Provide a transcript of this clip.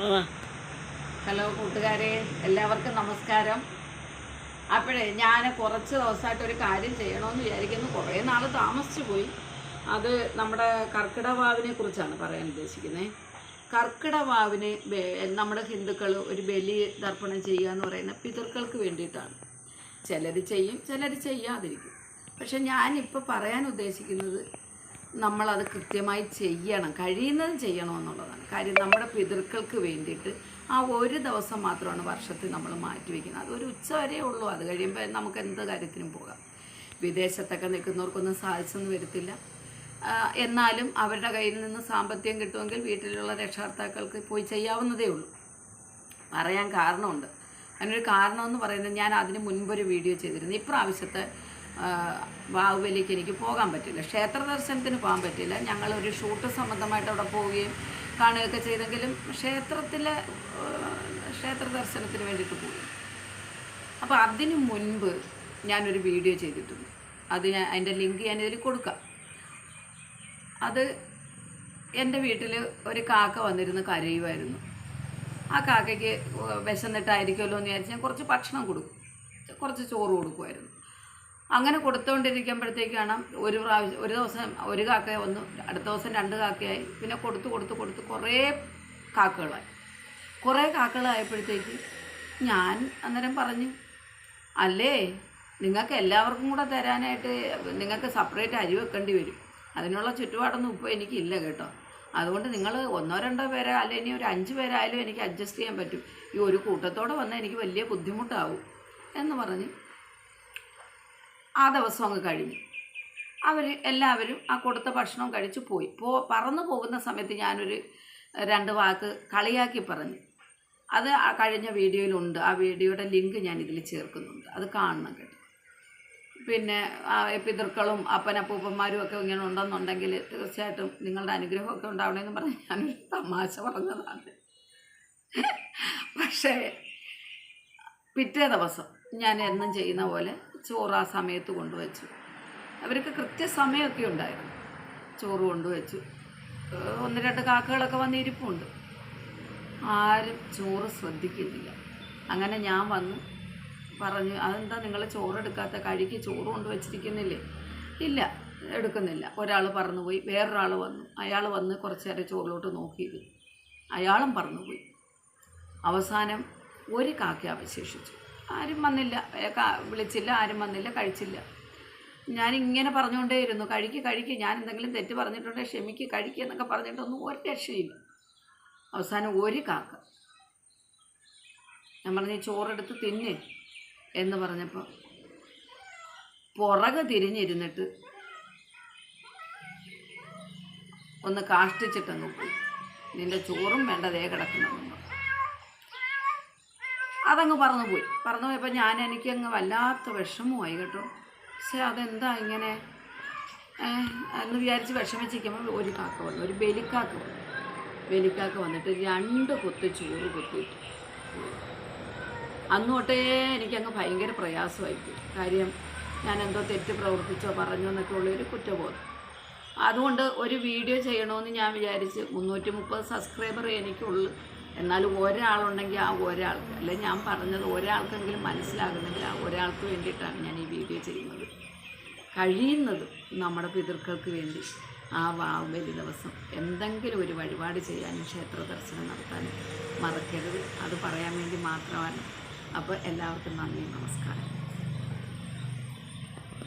Hello കൂട്ടുകാരെ എല്ലാവർക്കും നമസ്കാരം. അപ്പോഴേ ഞാൻ കുറച്ച് ദിവസമായിട്ട് ഒരു കാര്യം ചെയ്യണമെന്ന് വിചാരിക്കുന്നു. കുറേ നാൾ താമസിച്ചു പോയി. അത് നമ്മുടെ കർക്കിടവാവിനെ കുറിച്ചാണ് പറയാൻ ഉദ്ദേശിക്കുന്നത് കർക്കിടവാവിന് നമ്മുടെ ഹിന്ദുക്കൾ ഒരു ബലി ദർപ്പണം ചെയ്യുക എന്ന് പറയുന്ന പിതൃക്കൾക്ക് വേണ്ടിയിട്ടാണ്. ചിലർ ചെയ്യും ചിലർ ചെയ്യാതിരിക്കും. പക്ഷെ ഞാനിപ്പോൾ പറയാൻ ഉദ്ദേശിക്കുന്നത് നമ്മളത് കൃത്യമായി ചെയ്യണം കഴിയുന്നത് ചെയ്യണം എന്നുള്ളതാണ് കാര്യം നമ്മുടെ പിതൃക്കൾക്ക് വേണ്ടിയിട്ട് ആ ഒരു ദിവസം മാത്രമാണ് വർഷത്തിൽ നമ്മൾ മാറ്റി മാറ്റിവെക്കുന്നത് അതൊരു ഉച്ച വരെ ഉള്ളൂ. അത് കഴിയുമ്പോൾ നമുക്ക് എന്ത് കാര്യത്തിനും പോകാം. വിദേശത്തൊക്കെ നിൽക്കുന്നവർക്കൊന്നും സാധിച്ചെന്ന് വരത്തില്ല. എന്നാലും അവരുടെ കയ്യിൽ നിന്ന് സാമ്പത്തികം കിട്ടുമെങ്കിൽ വീട്ടിലുള്ള രക്ഷകർത്താക്കൾക്ക് പോയി ചെയ്യാവുന്നതേ ഉള്ളൂ. പറയാൻ കാരണമുണ്ട്. അതിനൊരു കാരണമെന്ന് പറയുന്നത് ഞാൻ അതിന് മുൻപൊരു വീഡിയോ ചെയ്തിരുന്നു. ഇപ്രാവശ്യത്തെ ബാഹുബലിക്ക് എനിക്ക് പോകാൻ പറ്റില്ല. ക്ഷേത്ര ദർശനത്തിന് പോകാൻ പറ്റില്ല. ഞങ്ങളൊരു ഷൂട്ട് സംബന്ധമായിട്ട് അവിടെ പോവുകയും കാണുകയൊക്കെ ചെയ്തെങ്കിലും ക്ഷേത്രത്തിലെ ക്ഷേത്ര ദർശനത്തിന് വേണ്ടിയിട്ട് പോയി. അപ്പോൾ അതിനു മുൻപ് ഞാനൊരു വീഡിയോ ചെയ്തിട്ടുണ്ട്. അത് ഞാൻ അതിന്റെ ലിങ്ക് ഞാൻ ഞാനിതിൽ കൊടുക്കാം. അത് എന്റെ വീട്ടിൽ ഒരു കാക്ക വന്നിരുന്ന് കരയുമായിരുന്നു ആ കാക്കയ്ക്ക് വിശന്നിട്ടായിരിക്കുമല്ലോ എന്ന് വിചാരിച്ച് ഞാൻ കുറച്ച് ഭക്ഷണം കൊടുക്കും. കുറച്ച് ചോറ് കൊടുക്കുമായിരുന്നു. അങ്ങനെ കൊടുത്തുകൊണ്ടിരിക്കുമ്പോഴത്തേക്കാണ് ഒരു പ്രാവശ്യം ഒരു ദിവസം ഒരു കാക്ക ഒന്ന് അടുത്ത ദിവസം രണ്ട് കാക്കയായി. പിന്നെ കൊടുത്ത് കൊടുത്ത് കൊടുത്ത് കുറേ കാക്കകളായി. കുറേ കാക്കകളായപ്പോഴത്തേക്ക് ഞാൻ അന്നേരം പറഞ്ഞു അല്ലേ നിങ്ങൾക്ക് എല്ലാവർക്കും കൂടെ തരാനായിട്ട് നിങ്ങൾക്ക് സെപ്പറേറ്റ് അരി വെക്കേണ്ടി വരും. അതിനുള്ള ചുറ്റുപാടൊന്നും ഇപ്പോൾ എനിക്കില്ല കേട്ടോ. അതുകൊണ്ട് നിങ്ങൾ ഒന്നോ രണ്ടോ പേരോ അല്ലെങ്കിൽ ഒരു അഞ്ച് പേരായാലും എനിക്ക് അഡ്ജസ്റ്റ് ചെയ്യാൻ പറ്റും. ഈ ഒരു കൂട്ടത്തോടെ വന്നാൽ എനിക്ക് വലിയ ബുദ്ധിമുട്ടാവും. എന്ന് പറഞ്ഞ് ആ ദിവസം അങ്ങ് കഴിഞ്ഞു. അവർ എല്ലാവരും ആ കൊടുത്ത ഭക്ഷണം കഴിച്ച് പോയി. പോ പറന്നു പോകുന്ന സമയത്ത് ഞാനൊരു രണ്ട് വാക്ക് കളിയാക്കി പറഞ്ഞു. അത് കഴിഞ്ഞ വീഡിയോയിലുണ്ട്. ആ വീഡിയോയുടെ ലിങ്ക് ഞാൻ ഇതിൽ ചേർക്കുന്നുണ്ട്. അത് കാണണം കേട്ടോ. പിന്നെ പിതൃക്കളും അപ്പനപ്പൂപ്പന്മാരും ഒക്കെ ഇങ്ങനെ ഉണ്ടെന്നുണ്ടെങ്കിൽ തീർച്ചയായിട്ടും നിങ്ങളുടെ അനുഗ്രഹമൊക്കെ ഉണ്ടാവണമെന്ന് പറഞ്ഞ് ഞാനൊരു തമാശ പറഞ്ഞതാണ്. പക്ഷേ പിറ്റേ ദിവസം ഞാൻ എന്നും ചെയ്യുന്ന പോലെ ചോറ് ആ സമയത്ത് കൊണ്ടുവച്ചു. അവർക്ക് കൃത്യസമയമൊക്കെ ഉണ്ടായിരുന്നു. ചോറ് കൊണ്ടുവച്ചു. ഒന്ന് രണ്ട് കാക്കകളൊക്കെ വന്ന് ഇരിപ്പുണ്ട്. ആരും ചോറ് ശ്രദ്ധിക്കുന്നില്ല. അങ്ങനെ ഞാൻ വന്നു. പറഞ്ഞു അതെന്താ നിങ്ങൾ ചോറ് എടുക്കാത്ത കഴിക്ക് ചോറ് കൊണ്ടുവച്ചിരിക്കുന്നില്ലേ? ഇല്ല എടുക്കുന്നില്ല. ഒരാൾ പറന്നുപോയി. വേറൊരാൾ വന്നു. അയാൾ വന്ന് കുറച്ച് നേരം ചോറിലോട്ട് നോക്കിയിരുന്നു അയാളും പറന്നുപോയി. അവസാനം ഒരു കാക്ക അവശേഷിച്ചു. ആരും വന്നില്ല. വിളിച്ചില്ല ആരും വന്നില്ല കഴിച്ചില്ല. ഞാനിങ്ങനെ പറഞ്ഞുകൊണ്ടേയിരുന്നു. കഴിക്ക് കഴിക്ക്. ഞാൻ എന്തെങ്കിലും തെറ്റ് പറഞ്ഞിട്ടുണ്ടെങ്കിൽ ക്ഷമിക്ക് കഴിക്കുക എന്നൊക്കെ പറഞ്ഞിട്ടൊന്നും ഒരു രക്ഷയില്ല. അവസാനം ഒരു കാക്ക. ഞാൻ പറഞ്ഞു "ഈ ചോറെടുത്ത് തിന്ന് എന്ന് പറഞ്ഞപ്പോൾ പുറകെ തിരിഞ്ഞിരുന്നിട്ട് ഒന്ന് കാഷ്ടിച്ചിട്ടങ്ങ് പോയി. നിന്റെ ചോറും വേണ്ട ദേ. അതങ്ങ് പറന്നു പോയി പറന്നു പോയപ്പോൾ ഞാൻ എനിക്കങ്ങ് വല്ലാത്ത വിഷമമായി കേട്ടോ. പക്ഷേ അതെന്താ ഇങ്ങനെ? എന്ന് വിചാരിച്ച് വിഷമിച്ചിരിക്കുമ്പോൾ ഒരു കാക്ക വന്നു ഒരു ബലിക്കാക്ക വന്നു. ബലിക്കാക്ക വന്നിട്ട് രണ്ട് കൊത്ത് ചോറ് കൊത്തിയിട്ട്. അന്നോട്ടേ എനിക്കങ്ങ് ഭയങ്കര പ്രയാസമായിപ്പോയി കാര്യം ഞാൻ എന്തോ തെറ്റ് പ്രവർത്തിച്ചോ പറഞ്ഞോ എന്നൊക്കെ ഉള്ളൊരു കുറ്റബോധം. അതുകൊണ്ട് ഒരു വീഡിയോ ചെയ്യണമെന്ന് ഞാൻ വിചാരിച്ച് മുന്നൂറ്റി മുപ്പത് സബ്സ്ക്രൈബർ എനിക്കുള്ളൂ. എന്നാലും ഒരാളുണ്ടെങ്കിൽ ആ ഒരാൾക്ക് അല്ലെ ഞാൻ പറഞ്ഞത് ഒരാൾക്കെങ്കിലും മനസ്സിലാകുന്നെങ്കിൽ ആ ഒരാൾക്ക് വേണ്ടിയിട്ടാണ് ഞാൻ ഈ വീഡിയോ ചെയ്യുന്നത്. കഴിയുന്നതും നമ്മുടെ പിതൃക്കൾക്ക് വേണ്ടി ആ വാവുബലി ദിവസം എന്തെങ്കിലും ഒരു വഴിപാട് ചെയ്യാനും ക്ഷേത്ര ദർശനം നടത്താനും മറക്കരുത്. അത് പറയാൻ വേണ്ടി മാത്രമാണ്. അപ്പോൾ എല്ലാവർക്കും നന്ദി നമസ്കാരം.